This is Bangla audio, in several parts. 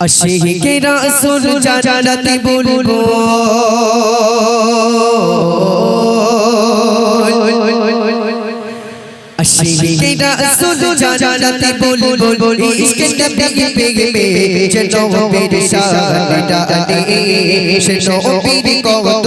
আশিকে রাসূল জান্নাতে বলব আশিকে রাসূল জান্নাতে বলব ইশকে নবী পেগে পে চলো মেরে শাহাদা দে শনো পীর কত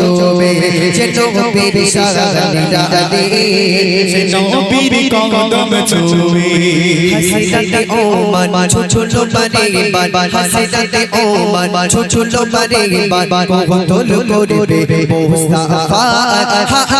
চোবে চলো মেরে শাহাদা দে নবীর কদম চুমে। হাসিদাতে ও মান ছোট বারে বার হাসিদাতে ও মান ছোট বারে বার কতল করবে মুস্তাফা হা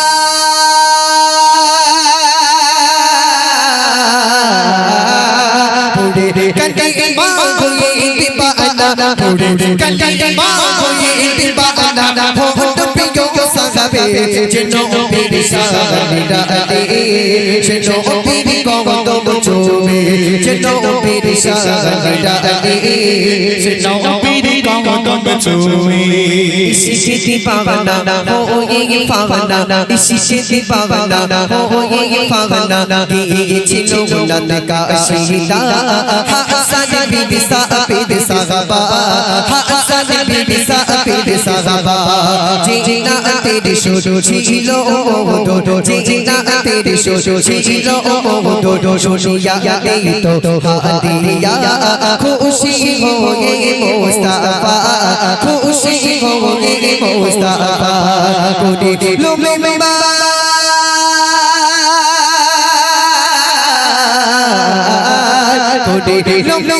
দে গে গে চলো পড়ে না পড়ল দে গে গে চলো পড়ে না পড়ল ডুডা দে গে সুরা দে যা ফিদা ভাই হাসিদা তওবা ফিদা ভাই হাসিদা তওবা কদম চুমে ইসিসিতি পাওয়ানা ও এই পাওয়ানা ইসিসিতি পাওয়ানা ও এই পাওয়ানা গিয়েছিল নানকা শহীদা হাসান বিবি সাহাবে সাহাবা হাসান বিবি সাহাবে সাহাবা জিনা তেরে শুরু ছিল, ও দো জিনা তেরে শুরু ছিল, ও দো শুনিয়া দেই তো হাদিয়া। খুশি হয়ে মুস্তাফা। খুশি হয়ে মুস্তাফা। কোটি লোমে মা কোটি লোমে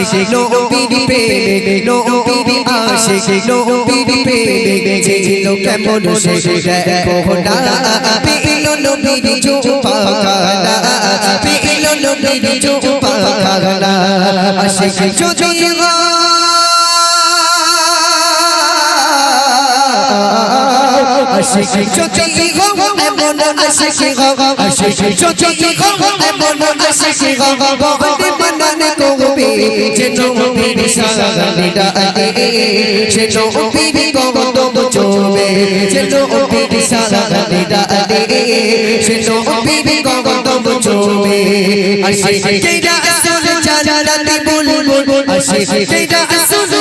আশিক নবীর প্রেমে নবীর আশিক নবীর প্রেমে ছিল কেমন সে দেখো না পেল নবীর চোপা খানা পেল নবীর চোপা খানা আশিক যদি আশিক যদি এমন আশিক আশিক যদি এমন আশিক যেন মেরে সাগরিদা আগে যেন মেরে কদম চোবে। যেন মেরে সাগরিদা আগে যেন মেরে কদম চোবে। আশিক কেডা আসল জানাতে বুলবুল আশিক কেডা আসল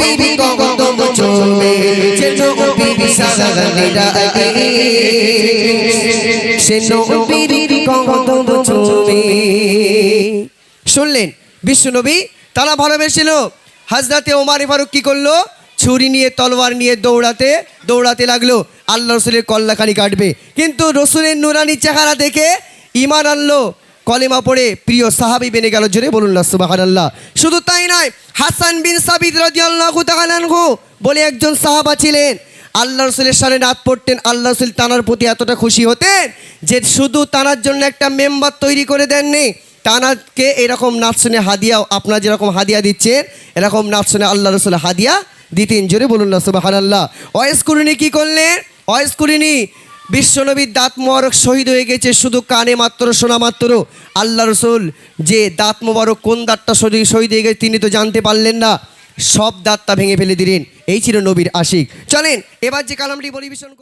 মেরে কদম চোবে শুনলেন তারা ভালোবেসেছিল। হাজরাতে ওমারে ফারুক কি করল? ছুরি নিয়ে, তলোয়ার নিয়ে দৌড়াতে দৌড়াতে লাগল। আল্লাহ রসুলের কল্লাখানি কাটবে। কিন্তু রসুলের নুরানি চেহারা দেখে ইমান আনলো। কলেমা পড়ে প্রিয় সাহাবি বেনে গেল, জোরে বলুন না আল্লাহ শুধু তাই নয়, হাসান বিন সাবিদ আনহু বলে একজন সাহাবা ছিলেন, আল্লাহ রসুলের সামনে রাত পড়তেন, আল্লাহ রসুল তানার প্রতি এতটা খুশি হতেন যে শুধু তানার জন্য একটা মেম্বার তৈরি করে দেননি, তানাকে এরকম নাচ শুনে হাদিয়া, আপনার যেরকম হাদিয়া দিচ্ছেন, এরকম নাচ শুনে আল্লাহ রসুল হাদিয়া দিতেন, জোরে বলুন না সুবাহান আল্লাহ ওয়েস কুরুনি কী করলেন? ওয়েস কুরুনি বিশ্বনবীর দাঁত মোবারক শহীদ হয়ে গেছে, শুধু কানে মাত্র, শোনা মাত্র। আল্লাহ রসুল যে দাঁত মোবারক কোন দাঁতটা শহীদ শহীদ হয়ে গেছে তিনি তো জানতে পারলেন না। সব দাঁতটা ভেঙে ফেলে দিলেন। এই ছিল নবীর আশিক। চলেন, এবার যে কালামটি পরিবেশন কর-